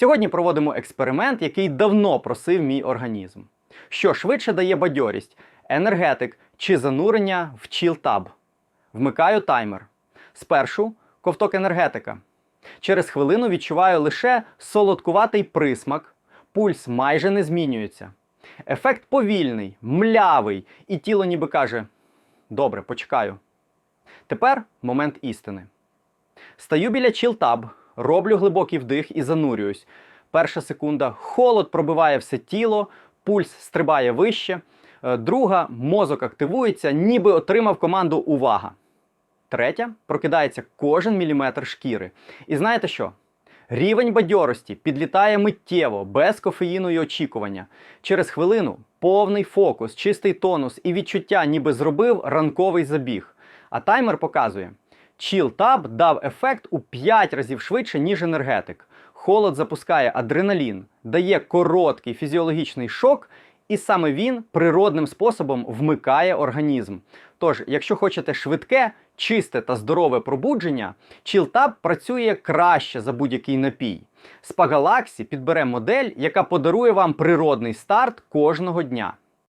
Сьогодні проводимо експеримент, який давно просив мій організм. Що швидше дає бадьорість: енергетик чи занурення в чілтаб. Вмикаю таймер. Спершу ковток енергетика. Через хвилину відчуваю лише солодкуватий присмак, пульс майже не змінюється. Ефект повільний, млявий, і тіло ніби каже: Добре, почекаю. Тепер момент істини. Стаю біля чілтаб, роблю глибокий вдих і занурююсь. Перша секунда холод пробиває все тіло, пульс стрибає вище. Е, Друга мозок активується, ніби отримав команду увага. Третя прокидається кожен міліметр шкіри. І знаєте що? Рівень бадьорості підлітає миттєво, без кофеїну і очікування. Через хвилину повний фокус, чистий тонус і відчуття, ніби зробив ранковий забіг. А таймер показує: Chill Tab дав ефект у 5 разів швидше, ніж енергетик. Холод запускає адреналін, дає короткий фізіологічний шок, і саме він природним способом вмикає організм. Тож, якщо хочете швидке, чисте та здорове пробудження, ChillTab працює краще за будь-який напій. Galaxy підбере модель, яка подарує вам природний старт кожного дня.